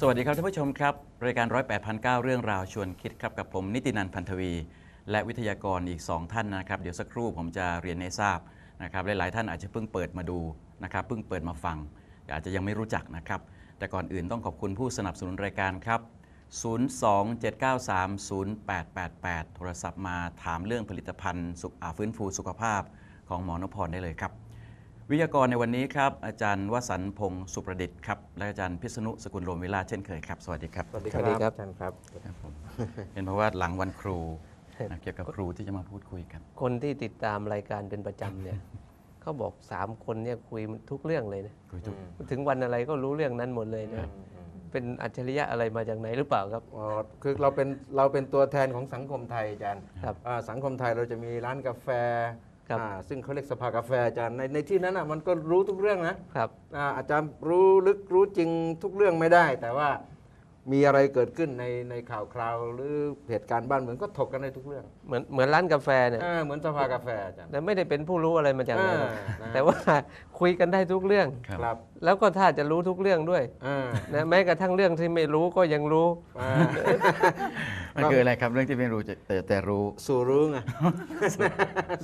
สวัสดีครับท่านผู้ชมครับ รายการร้อยแปดพันเเรื่องราวชวนคิดครับกับผมนิตินันพันธวี และวิทยากรอีก 2 ท่านนะครับ เดี๋ยวสักครู่ผมจะเรียนให้ทราบนะครับหลายๆท่านอาจจะเพิ่งเปิดมาดูนะครับเพิ่งเปิดมาฟัง อาจจะยังไม่รู้จักนะครับ แต่ก่อนอื่นต้องขอบคุณผู้สนับสนุนรายการครับ 027930888 โทรศัพท์มาถามเรื่องผลิตภัณฑ์สุขอาฟื้นฟูสุขภาพของหมอนพรได้เลยครับ วิทยากรในวันนี้ครับอาจารย์วสันต์พงศ์สุประดิษฐ์ครับและอาจารย์พิษณุสกุลโรมเวลาเช่นเคยครับสวัสดีครับสวัสดีสวัสดีครับอาจารย์ครับ ครับผมเห็นเพราะว่าหลังวันครูนะเกี่ยวกับครูที่จะมาพูดคุยกัน คนที่ติดตามรายการเป็นประจำเนี่ย เขาบอกสามคนเนี่ยคุยทุกเรื่องเลยนะคุยทุกถึงวันอะไรก็รู้เรื่องนั้นหมดเลยนะเป็นอัจฉริยะอะไรมาจากไหนหรือเปล่าครับอ๋อคือเราเป็นเราเป็นตัวแทนของสังคมไทยอาจารย์ครับอ่าสังคมไทยเราจะมีร้านกาแฟ ครับอ่าซึ่งเขาเรียกสภากาแฟอาจารย์ในในที่นั้นอะมันก็รู้ทุกเรื่องนะครับ อ่าอาจารย์รู้ลึกรู้จริงทุกเรื่องไม่ได้ แต่ว่า มีอะไรเกิดขึ้นในในข่าวคราวหรือเหตุการณ์บ้านเมืองก็ถกกันในทุกเรื่องเหมือนเหมือนร้านกาแฟเนี่ยอ่าเหมือนสภากาแฟอาจารย์แต่ไม่ได้เป็นผู้รู้อะไรมาจากไหนหรอกอ่านะแต่ว่า คุยกันได้ทุกเรื่องครับครับแล้วก็ถ้าจะรู้ทุกเรื่องด้วยอ่านะแม้กระทั่งเรื่องที่ไม่รู้ก็ยังรู้อ่ามันคืออะไรครับเรื่องที่ไม่รู้แต่แต่แต่รู้ สู่รู้ไง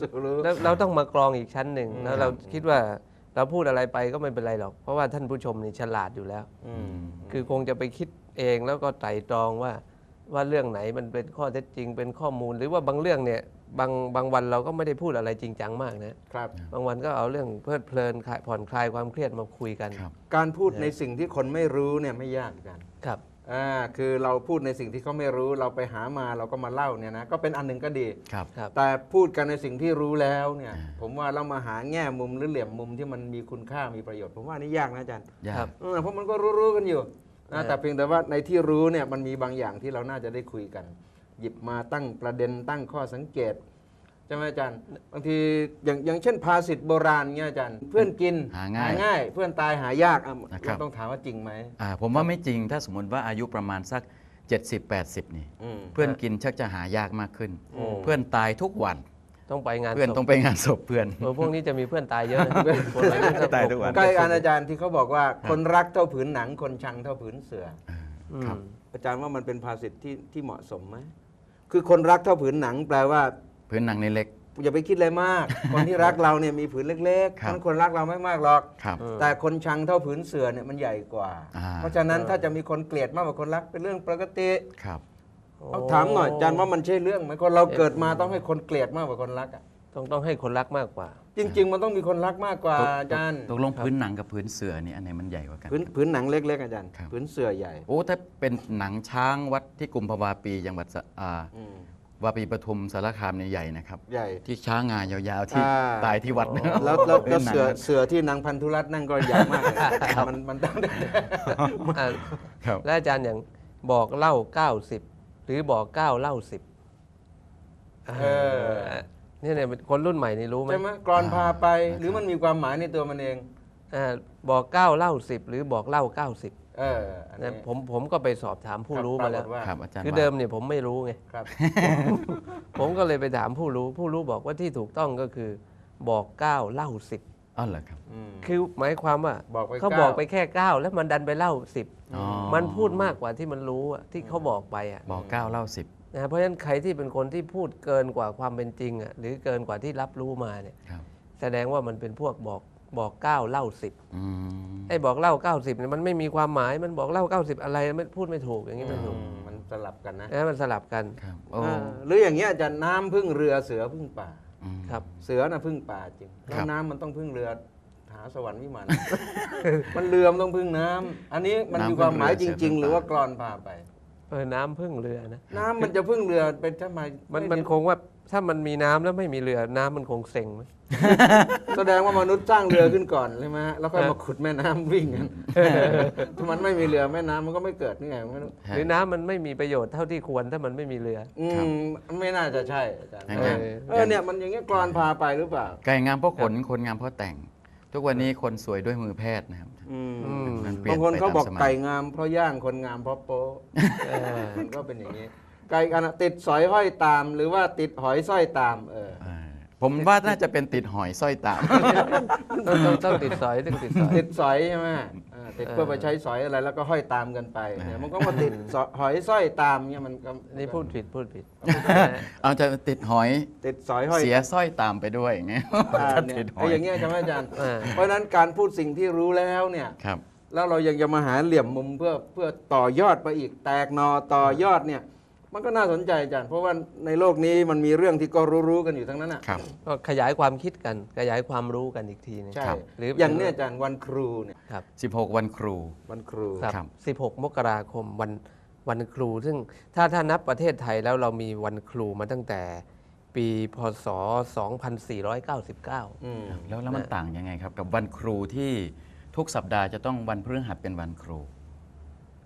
สู่รู้ แล้วเราต้องมากรองอีกชั้นหนึ่งแล้วเราคิดว่า เราพูดอะไรไปก็ไม่เป็นไรหรอก เพราะว่าท่านผู้ชมนี่ฉลาดอยู่แล้วอืมคือคงจะไปคิดเองแล้วก็ไตร่ตรองว่าว่าเรื่องไหนมันเป็นข้อเท็จจริง เป็นข้อมูล หรือว่าบางเรื่องเนี่ยบางบางวันเราก็ไม่ได้พูดอะไรจริงจังมากนะครับ บางวันก็เอาเรื่องเพลิดเพลินคลายผ่อนคลายความเครียดมาคุยกันครับการพูดในสิ่งที่คนไม่รู้เนี่ยไม่ยากอาจารย์ครับ อ่าคือเราพูดในสิ่งที่เขาไม่รู้เราไปหามาเราก็มาเล่าเนี่ยนะก็เป็นอันหนึ่งก็ดี ครับ ครับ แต่พูดกันในสิ่งที่รู้แล้วเนี่ย อ่า ผมว่าเรามาหาแง่มุมหรือเหลี่ยมมุมที่มันมีคุณค่ามีประโยชน์ ผมว่านี่ยากนะอาจารย์ยาครัก บ เออเพราะมันก็รู้ๆกันอยู่เอนะอแต่เพียงแต่ว่าในที่รู้เนี่ยมันมีบางอย่างที่เราน่าจะได้คุยกัน หยิบมาตั้งประเด็นตั้งข้อสังเกต ใช่ไหมอาจารย์ บางทีอย่างอย่างเช่นภาษิตโบราณเนี่ยอาจารย์ เพื่อนกินหาง่ายง่ายเพื่อนตายหายากอะนะครับเราต้องถามว่าจริงไหมอ่าผมว่าไม่จริงถ้าสมมติว่าอายุประมาณสัก 70-80 นี่อืมเพื่อนกินชักจะหายากมากขึ้นโอ้เพื่อนตายทุกวัน ต้องไปงานเพื่อนศพต้องไปงานศพเพื่อน เออพวกนี้จะมีเพื่อนตายเยอะนะคนอายุสักตายทุกวัน ใกล้อาจารย์ที่เขาบอกว่าคนรักเท่าผืนหนังคนชังเท่าผืนเสือ อืมครับอาจารย์ว่ามันเป็นภาษิตที่ที่เหมาะสมไหม คือคนรักเท่าผืนหนังแปลว่า พื้นหนังในเล็ก อย่าไปคิดอะไรมาก คนที่รักเราเนี่ยมีผืนเล็กๆครับนั้นคนรักเราไม่มากหรอก ครับ แต่คนชังเท่าผืนเสือเนี่ยมันใหญ่กว่า อ่า เพราะฉะนั้นถ้าจะมีคนเกลียดมากกว่าคนรักเป็นเรื่องปกติครับ เอาถามหน่อยอาจารย์ว่ามันใช่เรื่องไหมคนเราเกิดมาต้องให้คนเกลียดมากกว่าคนรักอะต้องต้องให้คนรักมากกว่า จริง ๆ มันต้องมีคนรักมากกว่าอาจารย์ตกลงพื้นหนังกับพื้นเสือนี่อันไหนมันใหญ่กว่ากัน ผืนผืนหนังเล็กๆอาจารย์ครับ ผืนเสือใหญ่โอ้ถ้าเป็นหนังช้างวัดที่กุมภาวาปีจังหวัดสะอ่าอืม วาปีปทุมสารคามเนี่ยใหญ่นะครับ ใหญ่ ที่ช้างงายาวๆที่อ่า ตายที่วัดแล้วแล้วเป็แล้วนหนังเสือเสือที่นางพันธุรัตน์นั่งก็ใหญ่มากเลยมันมันต้องได้อะครับ และอาจารย์อย่างบอกเล่า 90 หรือบอกเก้าเล่าสิบเออ เนี่ยเนี่ยคนรุ่นใหม่นี่รู้ไหมใช่ไหมกรอนพาไป หรือมันมีความหมายในตัวมันเอง อ่า บอกเก้าเล่าสิบหรือบอกเล่าเก้าสิบเอออันนี้นะผมผมก็ไปสอบถามผู้รู้มาแล้วปกฏาครับอาจารย์คือว่าเดิมเนี่ยผมไม่รู้ไง ครับ ผมก็เลยไปถามผู้รู้ ผู้รู้บอกว่าที่ถูกต้องก็คือ บอกเก้าเล่าสิบอ๋อเหรอครับ อืม คือหมายความว่าบอกไปเขาเก้าบอกไปแค่เก้าแล้วมันดันไปเล่าสิบอ๋อ มันพูดมากกว่าที่มันรู้อะที่เขาบอกไปอะบอกเก้าเล่าสิบนะเพราะฉะนั้นใครที่เป็นคนที่พูดเกินกว่าความเป็นจริงอะหรือเกินกว่าที่รับรู้มาเนี่ยครับ แสดงว่ามันเป็นพวกบอก บอกเก้าเล่าสิบอืมไอ้บอกเล่าเก้าสิบเนี่ยมันไม่มีความหมายมันบอกเล่าเก้าสิบอะไรไม่พูดไม่ถูกอย่างนี้ไม่ถูกอืมมันสลับกันนะนะมันสลับกันครับโอ้เออหรืออย่างเงี้ยอาจะน้ำพึ่งเรือเสือพึ่งป่าอืมครับ เสือน่ะพึ่งป่าจริงครัแล้วบน้ำมันต้องพึ่งเรือหาสวรรค์วิมาน มันเรือมันต้องพึ่งน้ำอันนี้มันมีความหมายจริง ๆ หรือว่ากรอนพาไป เออน้ำพึ่งเรือนะ น้ำมันจะพึ่งเรือเป็นทำไมมันไมันคงว่า ถ้ามันมีน้ำแล้วไม่มีเรือน้ำมันคงเซ็งไหม แสดงว่ามนุษย์สร้างเรือขึ้นก่อนใช่ไหมฮะแล้วค่อยมาขุดแม่น้ำวิ่งกัน ถ้ามันไม่มีเรือแม่น้ำมันก็ไม่เกิดนี่ไงไม่รู้หรือน้ำมันไม่มีประโยชน์เท่าที่ควรถ้ามันไม่มีเรือ อืมไม่น่าจะใช่อาจารย์อย่างเอนั้นอเออเนี่ยมันอย่างเงี้ยกรอนพาไปหรือเปล่า ไก่งามเพราะขนคนงามเพราะแต่ง ทุกวันนี้คนสวยด้วยมือแพทย์นะครับ อืมอืม มันเปลี่ยบานงคนไปเขาตามบอกสมัยไก่งามเพราะย่างคนงามเพราะโป๊ะเออมันก็เป็นอย่างนี้ ไก่กันอะติดสอยห้อยตาม หรือว่าติดหอยสร้อยตามเออ อ่าผมว่าน่าจะเป็นติดหอยสร้อยตาม ต้องต้องต้องติดสอยต้องติดสอย ติดสอยใช่ไหมเออาติดเพื่อไปใช้สอยอะไรแล้วก็ห้อยตามกันไปเนี่ยมันก็มาติดสอยหอยสร้อยตามเนี่ยมันก็นี่พูดผิดพูดผิดเอาจะติดหอยติดสอยห้อย เสียสร้อยตามไปด้วยอย่างเงี้ยอ่าถ้าเนี่ยติดหอไอ้ยอย่างเงี้ยใช่ไหมอาจารย์อ่าเพราะฉะนั้นการพูดสิ่งที่รู้แล้วเนี่ย ครับ แล้วเรายังจะมาหาเหลี่ยมมุมเพื่อเพื่อต่อยอดไปอีกแตกหนอต่อยอดเนี่ย มันก็น่าสนใจอาจารย์เพราะว่าในโลกนี้มันมีเรื่องที่ก็รู้ๆกันอยู่ทั้งนั้นอะครับ ก็ขยายความคิดกัน ขยายความรู้กันอีกทีหนึงใช่ครับ หรืออย่างเนี้ยอาจารย์วันครูเนี่ยครับ16 วันครู วันครูครับครับ16 มกราคมวันวันครู ซึ่งถ้าถ้านับประเทศไทยแล้วเรามีวันครูมาตั้งแต่ปีพศ 2499 อืมแล้วแล้วมันต่างยังไงครับ กับวันครูที่ทุกสัปดาห์จะต้องวันพฤหัสเป็นวันครู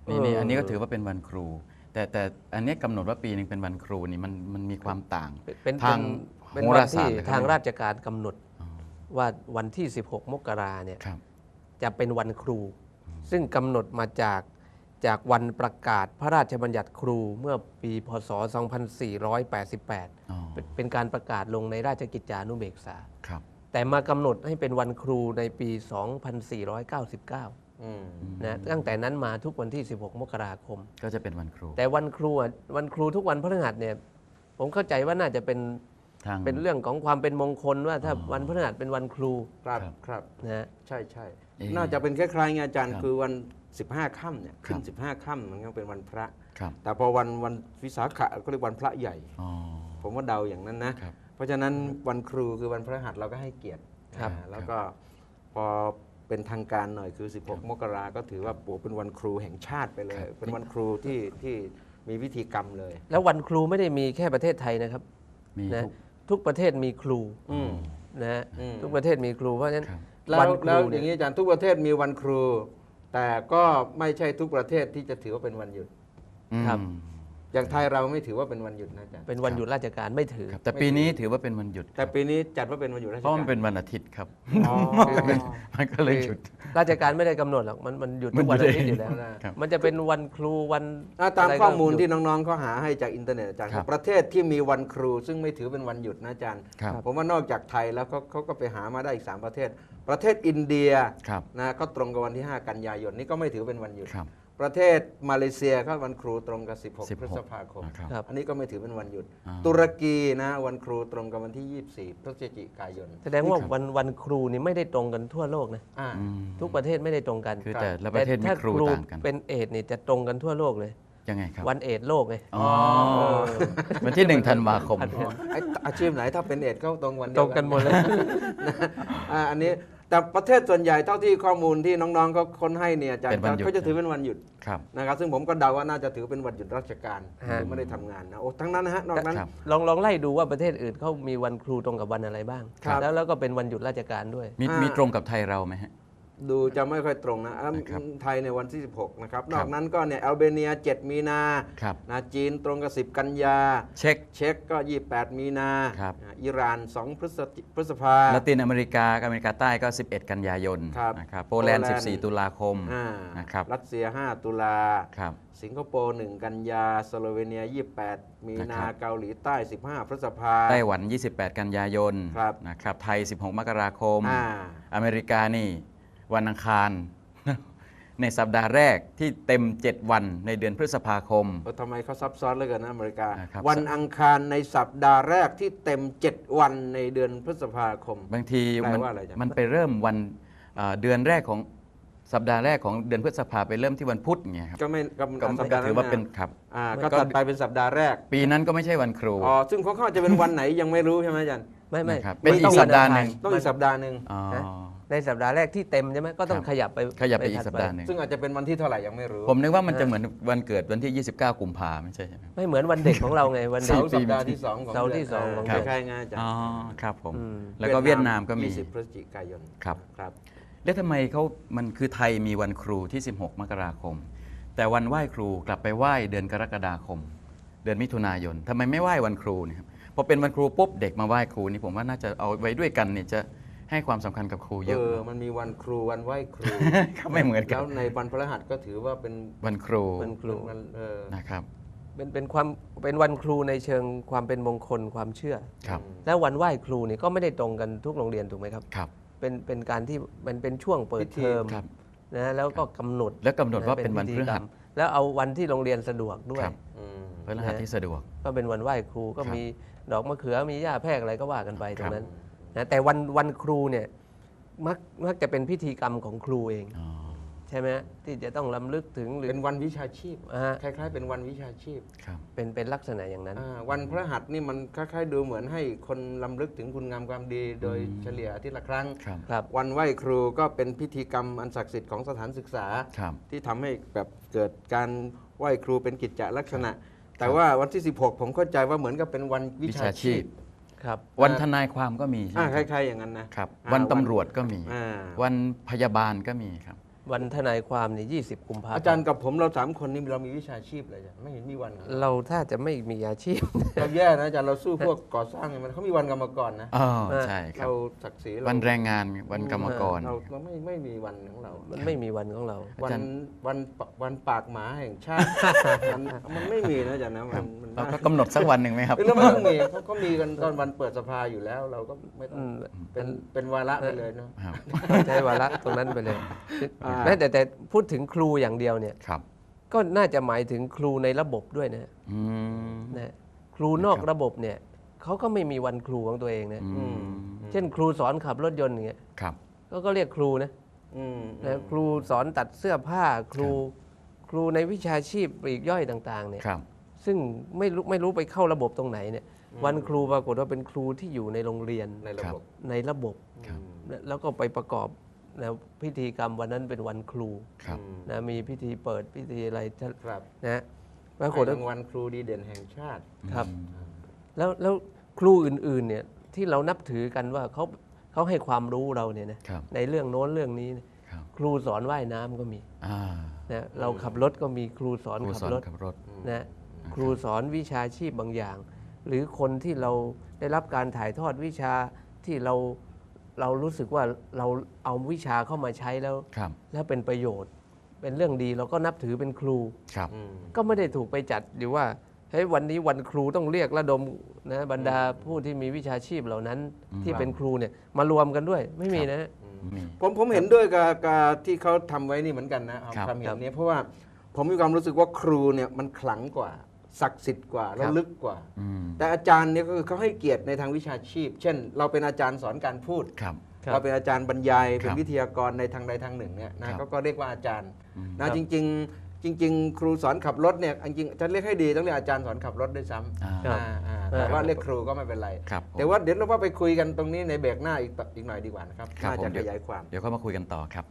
นี่นี่เอออัอันนี้ก็ถือว่าเป็นวันครู แต่แต่อันเนี้ยกำหนดว่าปีหนึงเป็นวันครูนี่มันมันมีความต่าง เป็นเป็นทางเป็นโหวัรานศาสที่ตร์นะครับทางราชการกำหนดอ๋อว่าวันที่ 16 มกราเนี่ยครับจะเป็นวันครู ซึ่งกำหนดมาจากจากวันประกาศพระราชบัญญัติครูเมื่อปีพศ 2488อ๋อเป็นเป็นการประกาศลงในราชกิจจานุเบกษาครับแต่มากำหนดให้เป็นวันครูในปี 2499อืม นะตั้งแต่นั้นมาทุกวันที่ 16 มกราคม ก็จะเป็นวันครู แต่วันครูอะวันครูทุกวันพฤหัสเนี่ย ผมเข้าใจว่าน่าจะเป็นทางเป็นเรื่องของความเป็นมงคลว่าถ้าอ๋อวันพฤหัสเป็นวันครูครับครับครับนะฮะใช่ใช่เอ๊ะน่าจะเป็นคล้ายๆไงอาจารย์ครับคือวัน 15ค่ำเนี่ยขึ้นครับ15ค่ำมันก็เป็นวันพระครับแต่พอวันวันวิสาขะก็เรียกวันพระใหญ่อ๋อผมว่าเดาอย่างนั้นนะครับเพราะฉะนั้นวันครูคือวันพระหัสเราก็ให้เกียรติครับอ่าแล้วก็พอ เป็นทางการหน่อยคือ 16 มกราก็ถือว่าโปเป็นวันครูแห่งชาติไปเลยครับเป็นวันครูที่ที่มีพิธีกรรมเลย แล้ววันครูไม่ได้มีแค่ประเทศไทยนะครับมีนะทุก ทุกประเทศมีครูอืม นะฮะอืม ทุกประเทศมีครูเพราะฉะนั้นครับ แล้ววันคแล้รูวอย่างเนี่ยนี้อาจารย์ทุกประเทศมีวันครู แต่ก็ไม่ใช่ทุกประเทศที่จะถือว่าเป็นวันหยุดครับ อืมอย่างไทยเราไม่ถือว่าเป็นวันหยุดนะอาจารย์เป็นวันหยุดราชการไม่ถือ ครับแต่ปีนี้ถือว่าเป็นวันหยุดแต่ปีนี้จัดว่าเป็นวันหยุดราชเพราะกามันรเป็นวันอาทิตย์ครับ อ๋อ มันก็เลยหยุด ราชการไม่ได้กำหนดหรอกมันมันหยุดมัทุนกวันหยุอาดทิตย์เองอยู่แล้วครับ มันจะเป็นวันครูวันอะตามะไรก็ข้อมูลหยุดที่น้องๆเขาหาให้จากอินเทอร์เน็ตอาจารย์ครับประเทศที่มีวันครู ซึ่งไม่ถือเป็นวันหยุดนะอาจารย์ ครับผมว่านอกจากไทยแล้วเขาเขาก็ไปหามาได้อีก 3 ประเทศ ประเทศอินเดียครับ นะก็ตรงกับวันที่ 5 กันยายนนี่ก็ไม่ถือเป็นวันหยุด ครับ ประเทศมาเลเซียก็วันครูตรงกับ 16 16พฤษภาคม นะครับครับ อันนี้ก็ไม่ถือเป็นวันหยุด อ่า ตุรกีนะวันครูตรงกับวันที่ 24 พฤศจิกายนแสดงว่าครับวันวันครูนี่ไม่ได้ตรงกันทั่วโลกนะอ่า อืม ทุกประเทศไม่ได้ตรงกันคือแต่ละประเทศมีถ้าครูต่างกัน เป็นเอดส์นี่จะตรงกันทั่วโลกเลย ยังไงครับวันเอดส์โลกไงอ๋อวันที่หนึ่งธันวาคมอ๋อไอ้อาชีพไหนถ้าเป็นเอดส์เข้าตรงวันเดีตยรวงกันหมดเลย นะอ่าอันนี้ แต่ประเทศส่วนใหญ่เท่าที่ข้อมูลที่น้องๆเขาค้นให้เนี่ยอาจารเป็ย์นวันหยุด เขาจะถือเป็นวันหยุดครับนะครับ ซึ่งผมก็เดาว่าน่าจะถือเป็นวันหยุดราชการฮะ หรือไม่ได้ทำงานนะโอ้ทั้งนั้นนะฮะนอกนั้น ครับ ลองลองไล่ดูว่าประเทศอื่นเขามีวันครูตรงกับวันอะไรบ้าง ครับ แล้วแล้วก็เป็นวันหยุดราชการด้วย มีอ่ามี มีตรงกับไทยเราไหมฮะ ดูจะไม่ค่อยตรงนะอะนะครับไทยในวันที่ 16 นะครับคนรัอบกนั้นก็เนี่ยอัลเบเนีย 7 มีนาครับนะจีนตรงกับ 10 กันยา เช็คเช็กก็ 28 มีนาครับอะอิหร่าน 2 พฤศจิพฤษภาละตินอเมริกากับอเมริกาใต้ก็ 11 กันยายนครับนะครับโปแลนด์โปแลนด์ 14 ตุลาคมอ่านะครับรัสเซีย 5 ตุลาครับสิงคโปร์ 1 กันยาสโลเวเนีย 28 มีนะนาครับเกาหลีใต้ 15 พฤษภาไต้หวัน 28 กันยายนครับนะครับไทย 16 มกราคมอ่าอเมริกานี่ วันอังคาร ในสัปดาห์แรกที่เต็ม 7 วันในเดือนพฤษภาคม เออทำไมเขาซับซ้อนเหลือเกินนะอเมริกานะครับ วันอังคารในสัปดาห์แรกที่เต็ม 7 วันในเดือนพฤษภาคม บางทีแปลมันว่าอะไรจ๊ะ มันไปเริ่มวันเอ่อเดือนแรกของสัปดาห์แรกของเดือนพฤษภาไปเริ่มที่วันพุธเงี้ยครับก็ไม่ก็ก็สัปก็ดาห์ถือว่านั้นเป็นนะครับ อ่ามันก็ก็ถัดไปเป็นสัปดาห์แรกปีนั้นก็ไม่ใช่วันครูอ๋อซึ่งของเขาจะเป็นวันไหนยังไม่รู้ใช่ไหมอาจารย์ ไม่ไม่นะครับมัเป็นอีกต้งสัปดาห์หนึ่ง ต้องอีกสัปดาห์หนึ่งอ๋อ นะ ในสัปดาห์แรกที่เต็มใช่ไหมก็ต้องครับ ขยับไปขยับไปอีกถัสัปดาห์หนึ่งซึ่งอาจจะเป็นวันที่เท่าไหร่ยังไม่รู้ผมนึกว่ามันจะเหมือนวันเกิดวันที่ 29 กุมภาไม่ใช่ใช่ไหม ไม่เหมือนวันเด็กของเราไงวันเด็เสาก ร์สัปดาห์ที่สองของเสาร์ที่ดืนสองของคเดือนล้ายๆงานอาจารอ๋อย์ครับผมอืมแล้วก็เวียดนามก็มี 20พฤศจิกายนครับ ครับ แล้วทำไมเขามันคือไทยมีวันครูที่ 16 มกราคม แต่วันไหว้ครูกลับไปไหว้เดือนกรกฎาคม เดือนมิถุนายนทำไมไม่ไหว้วันครูเนี่ยครับพอเป็นวันครูปุ๊บเด็กมาไหว้ครูนี่ผมว่าน่าจะเอาไว้ด้วยกันเนี่ยจะ ให้ความสำคัญกับครูเยเออะอมันมีวันครูวันไหว้ครูครับไม่เหมือนกัแล้นวในวันพฤหัสก็ถือว่าเป็นวันครูวันครูเป็นวันเออนะครับ เป็นเป็นความเป็นวันครูในเชิงความเป็นมงคลความเชื่อ ครับแล้ววันไหว้ครูนี่ก็ไม่ได้ตรงกันทุกโรงเรียนถูกไหมครับ ครับเป็นเป็นการที่มันเป็นช่วงเปิดเทอมครับนะแล้วก็กำหนดแล้วกำหนดว่าเป็นวันพฤหัส พิธีกรรมแล้วเอาวันที่โรงเรียนสะดวกด้วย ครับ อืมพฤหัสที่สะดวก ก็เป็นวันไหว้ครูก็ครับมีดอกมะเขือมีหญ้าแพรกอะไรก็ว่ากันไปตรครังบนั้น นะแต่วันวันครูเนี่ยมักมักจะเป็นพิธีกรรมของครูเอง อ๋อใช่ไหมที่จะต้องลำลึกถึงหรือ เป็นวันวิชาชีพ อ่าฮะ คล้าย ๆ เป็นวันวิชาชีพครับเป็นเป็นลักษณะอย่างนั้น อ่าวันพระหัสนี่มันคล้ายๆ ดูเหมือนให้คนลำลึกถึงคุณงามความดี โดยเฉลี่ยอาทิตย์ละครั้ง ครับ ครับ วันไหว้ครูก็เป็นพิธีกรรมอันศักดิ์สิทธิ์ของสถานศึกษา ครับ ที่ทำให้แบบเกิดการไหว้ครูเป็นกิจจลักษณะ แต่ว่าวันที่ 16 ผมเข้าใจว่าเหมือนกับเป็นวันวิวิชาชาชีชีพ พ ครับวันทนายความก็มีใช่ไหอ่ามคครับล้ายๆอย่างนั้นนะครับอ่าวันตำรวจก็มี อ่า วันพยาบาลก็มีครับ วันทนายความนี่ยี่สิบกุมภาพันธ์อาจารย์กับผมเราสามคนนี่เรามีวิชาชีพเลยจ้ะไม่เห็นมีวันเราถ้าจะไม่มีอาชีพ เราแย่นะอาจารย์เราสู้พวกก่อสร้างเนี่ยมันเขามีวันกรรมกรนะอ๋อเออใช่ครับเราศักดิ์ศรีเราวันแรงงานวันกรรมกร เราเราไม่ไม่มีวันของเรา มันไม่มีวันของเราอาวันจารย์วันปะวันปากหมาแห่งชาติมันมันไม่มีนะอาจารย์นะคมัรับนมันเราก็กำหนดสักวันหนึ่งไหมครับเอ้ยแล้วไม่ต้องมีเขาก็มีกันตอนวันเปิดสภาอยู่แล้ว เราก็ไม่ต้องอืมเป็นเป็นวาระไปเลยเนาะครับใช้วาระตรงนั้นไปเลยอ่าแม้แต่แต่พูดถึงครูอย่างเดียวเนี่ยครับ ก็น่าจะหมายถึงครูในระบบด้วยนะอืมนะครูนอกครับระบบเนี่ยเขาก็ไม่มีวันครูของตัวเองนะอืมเช่น ครูสอนขับรถยนต์อย่างเงี้ยครับก็ก็เรียกครูนะอืมนะครูสอนตัดเสื้อผ้าครู ครูในวิชาชีพปลีกย่อยต่าง ๆ เนี่ยครับซึ่งไม่รู้ไม่รู้ไปเข้าระบบตรงไหนเนี่ย วันครูปรากฏว่าเป็นครูที่อยู่ในโรงเรียนในระบบในระบบครับนะแล้วก็ไปประกอบ นะพิธีกรรมวันนั้นเป็นวันครูครับอืมนะมีพิธีเปิดพิธีอะไรจะครับนะปรากให้ฏว่ารางวัลครูดีเด่นแห่งชาติครับ แล้วแล้วครูอื่นๆเนี่ยที่เรานับถือกันว่าเขาเขาให้ความรู้เราเนี่ยนะครับในเรื่องโน้นเรื่องนี้เนี่ยครับครูสอนว่ายน้ำก็มีอ่านะเราขับรถก็มีครูสอนครูขับสอนรถขับรถนะครูสอนวิชาชีพบางอย่าง หรือคนที่เราได้รับการถ่ายทอดวิชาที่เรา เรารู้สึกว่าเราเอาวิชาเข้ามาใช้แล้ว ครับแล้วเป็นประโยชน์ เป็นเรื่องดีเราก็นับถือเป็นครู ครับอืม ก็ไม่ได้ถูกไปจัดอยู่ว่าเฮ้ยวันนี้วันครูต้องเรียกระดมนะบรรดาผู้ที่มีวิชาชีพเหล่านั้นที่เป็นครูเนี่ยมารวมกันด้วยไม่มีนะ มี ผมผมเห็นด้วยกับกับที่เขาทำไว้นี่เหมือนกันนะเอาครับ ความเห็นนี้เพราะว่าผมมีความรู้สึกว่าครูเนี่ยมันขลังกว่า ศักดิ์สิทธิ์กว่าแล้วลึกกว่าอืมแต่อาจารย์เนี่ยก็คือเขาให้เกียรติในทางวิชาชีพ เช่น เราเป็นอาจารย์สอนการพูดครับครับเราเป็นอาจารย์บรรยาย เป็นครับวิทยากรในทางใดทางหนึ่งเนี่ยครันะบก็ก็เรียกว่าอาจารย์อืมนะจริง ๆ จริง ๆ ครูสอนขับรถเนี่ยจริงๆจะเรียกให้ดีต้องเรียกอาจารย์สอนขับรถด้วยซ้ำอ่าครับอ่าอ่าแต่ว่าเรียกครูก็ไม่เป็นไรครับผมแต่ว่าเดี๋ยวเราว่าไปคุยกันตรงนี้ในเบรกหน้าอีกต่ออีกหน่อยดีกว่านะครับครับน่าผมจะเดี๋ขยวยายความ เดี๋ยวก็มาคุยกันต่อครับ